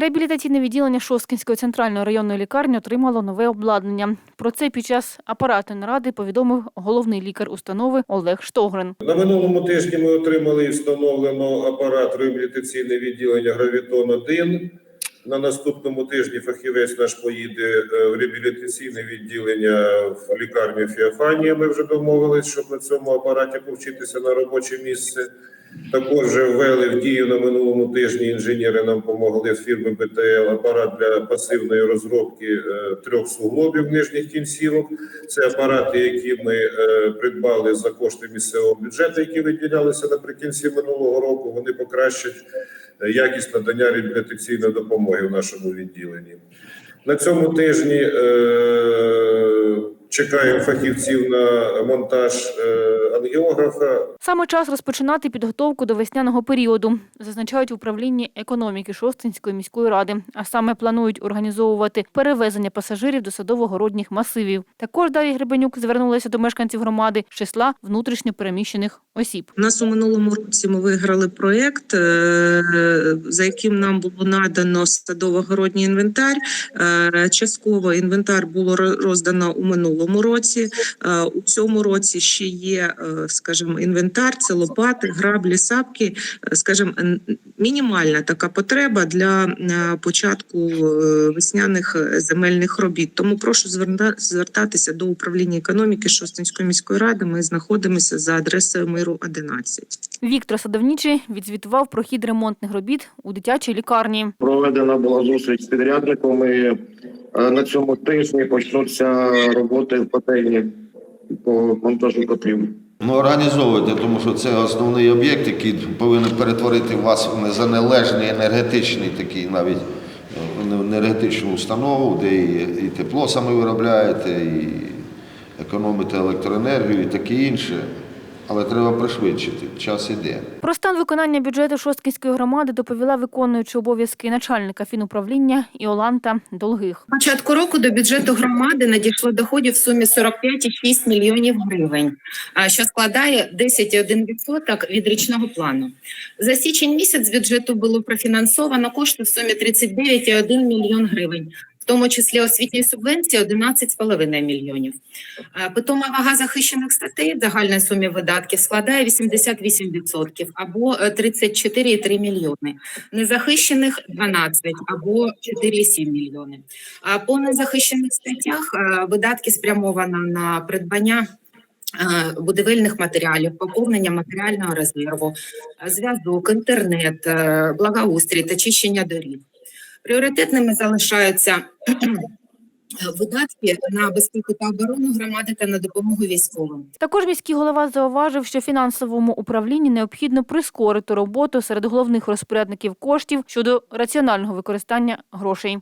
Реабілітаційне відділення Шосткінської центральної районної лікарні отримало нове обладнання. Про це під час апаратної наради повідомив головний лікар установи Олег Штогрин. На минулому тижні ми отримали і встановлено апарат реабілітаційне відділення Гравітон 1 На наступному тижні фахівець наш поїде е, в реабілітаційне відділення в лікарню Фіофанія. Ми вже домовились, щоб на цьому апараті повчитися на робоче місце. Також вже ввели в дію на минулому тижні. Інженери нам допомогли з фірми БТЛ апарат для пасивної розробки е, трьох суглобів нижніх кінцівок. Це апарати, які ми е, придбали за кошти місцевого бюджету, які виділялися наприкінці минулого року. Вони покращать якість надання реабілітаційної допомоги в нашому відділенні. На цьому тижні е, чекаємо фахівців на монтаж е, ангіографа. Саме час розпочинати підготовку до весняного періоду, зазначають в управлінні економіки Шостинської міської ради. А саме планують організовувати перевезення пасажирів до садово-городніх масивів. Також Дар'я Гребенюк звернулася до мешканців громади з числа внутрішньо переміщених осіб. У нас у минулому році ми виграли проєкт, е, за яким нам було надано садово-городній інвентар. Е, Частково інвентар було роздано у минулому році. Е, У цьому році ще є, скажімо, інвентар, це лопати, граблі, сапки. Е, Скажімо, мінімальна така потреба для е, початку е, весняних е, земельних робіт. Тому прошу звертатися до управління економіки Шостинської міської ради. Ми знаходимося за адресою миру 11. Віктор Садовнічий відзвітував про хід ремонтних робіт у дитячій лікарні. Проведена була зустріч з підрядником. І е, на цьому тижні почнуться роботи в котельні по монтажу котлів. Ну, організовуйте, тому що це основний об'єкт, який повинен перетворити вас в незалежний енергетичний такий навіть е, енергетичну установу, де і, тепло саме виробляєте, і економите електроенергію і таке інше. Але треба пришвидшити, час іде. Про стан виконання бюджету Шосткінської громади доповіла виконуюча обов'язки начальника фінуправління Іоланта Долгих. Початку року до бюджету громади надійшло доходів в сумі 45,6 мільйонів гривень, а, що складає 10,1% від річного плану. За січень місяць з бюджету було профінансовано кошти в сумі 39,1 мільйон гривень, тому числі освітньої субвенції 11,5 мільйонів. Питома вага захищених статей в загальній сумі видатків складає 88% або е, 34,3 мільйони незахищених 12 або 4,7 мільйони. А по незахищених статтях е, видатки спрямовано на придбання е, будівельних матеріалів, поповнення матеріального резерву, е, зв'язок, інтернет, е, благоустрій та чищення доріг. Пріоритетними залишаються видатки на безпеку та оборону громади та на допомогу військовим. Також міський голова зауважив, що фінансовому управлінні необхідно прискорити роботу серед головних розпорядників коштів щодо раціонального використання грошей.